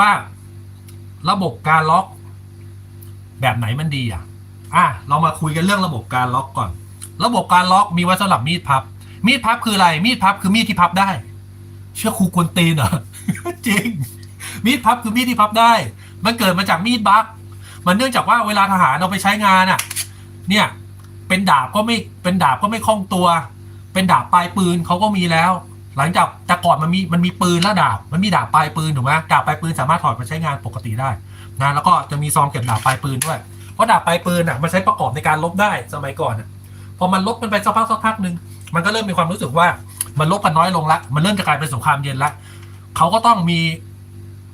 ว่าระบบการล็อก แบบไหนมันดีอะ อะเรามาคุยกันเรื่องระบบการล็อกก่อน ระบบการล็อกมีไว้สำหรับมีดพับ มีดพับคืออะไร มีดพับคือมีดที่พับได้ เชื่อครูกวนตีนเหรอจริง มีดพับคือมีดที่พับได้ มันเกิดมาจากมีดบักมันเนื่องจากว่าเวลาทหารเอาไปใช้งานอะ เนี่ย เป็นดาบก็ไม่เป็นดาบก็ไม่คล่องตัว เป็นดาบปลายปืนเขาก็มีแล้ว หลังจากแต่ก่อนมันมีมันมีปืนและดาบ มันมีดาบปลายปืนถูกไหมดาบปลายปืนสามารถถอดมาใช้งานปกติได้นะแล้วก็จะมีซองเก็บดาบปลายปืนด้วยเพราะดาบปลายปืนอะมันใช้ประกอบในการลบได้สมัยก่อนอะพอมันลบกันไปสักพักสักพักหนึ่งมันก็เริ่มมีความรู้สึกว่ามันลบกันน้อยลงละมันเริ่มจะกลายเป็นสงครามเย็นละเขาก็ต้องมี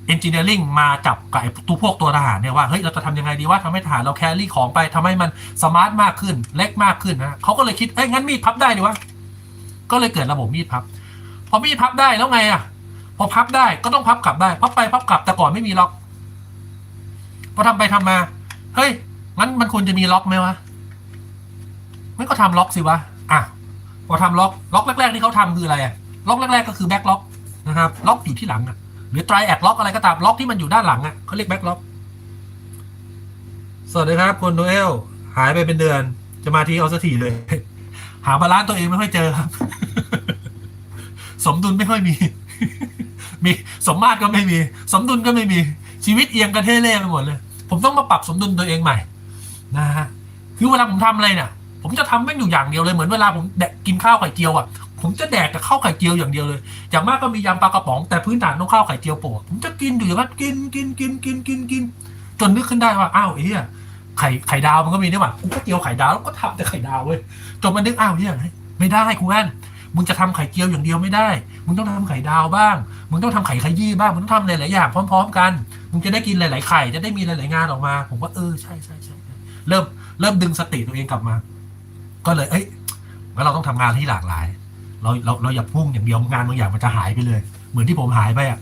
เอนจิเนียริงมาจับกับไอ้ตัวพวกตัวทหารเนี่ยว่าเฮ้ยเราจะทำยังไงดีว่าทำให้ทหารเราแครี่ของไปทำให้มันสมาร์ทมากขึ้นเล็กมากขึ้นนะเขาก็เลยคิดเอ้ยงั้นมีดพับได้ดีวะก็เลยเกิดระบบมีดพับ พอมีดพับได้แล้วไงอะ พอพับได้ก็ต้องพับกลับได้ พับไปพับกลับแต่ก่อนไม่มีล็อก พอทำไปทำมา เฮ้ย งั้นมันควรจะมีล็อกไหมวะ มันก็ทำล็อกสิวะ อะ พอทำล็อก ล็อกแรก ๆ ที่เขาทำคืออะไรอะ ล็อกแรก ๆ ก็คือแบ็คล็อกนะครับ ล็อกอยู่ที่หลังอะ หรือไตรแอดล็อกอะไรก็ตาม ล็อกที่มันอยู่ด้านหลังอะเขาเรียกแบ็คล็อก สวัสดีครับคุณโนเอล หายไปเป็นเดือน จะมาที่เอาสักทีเลย หาบาลานซ์ตัวเองไม่ค่อยเจอครับ มดุลไม่ค่อยมี มีสมมาตรก็ไม่มี สมดุลก็ไม่มีชีวิตเอียงกระเทเล่ไปหมดเลย ผมต้องมาปรับสมดุลตัวเองใหม่นะฮะคือเวลาผมทำอะไรเนี่ยผมจะทำแม่งอยู่อย่างเดียวเลยเหมือนเวลาผมแดกกินข้าวไข่เจียวอะผมจะแดกกับข้าวไข่เจียวอย่างเดียวเลยอย่างมากก็มียำปลากระป๋องแต่พื้นฐานต้องข้าวไข่เจียวโปะผมจะกินอยู่อย่างนั้นกินกินกินกินกินกินจนนึกขึ้นได้ว่าอ้าวเฮียไข่ไข่ดาวมันก็มีนี่หว่ากูก็เจียวไข่ดาวแล้วก็ทำแต่ไข่ดาวเว้ยจนมันนึกอ้าวเฮียไม่ได้ครูแอน มึงจะทำไข่เจียวอย่างเดียวไม่ได้ มึงต้องทำไข่ดาวบ้าง มึงต้องทำไข่ขยี้บ้าง มึงต้องทำหลายๆอย่างพร้อม ๆ กัน มึงจะได้กินหลาย ๆ ไข่ จะได้มีหลาย ๆ งานออกมา ผมว่าเออใช่ใช่ใช่ใช่เริ่มเริ่มดึงสติตัวเองกลับมา ก็เลย เอ้ยงั้นเราต้องทำงานที่หลากหลาย เราเราเราอย่าพุ่งอย่างเดียวงานบางอย่างมันจะหายไปเลย เหมือนที่ผมหายไปอะ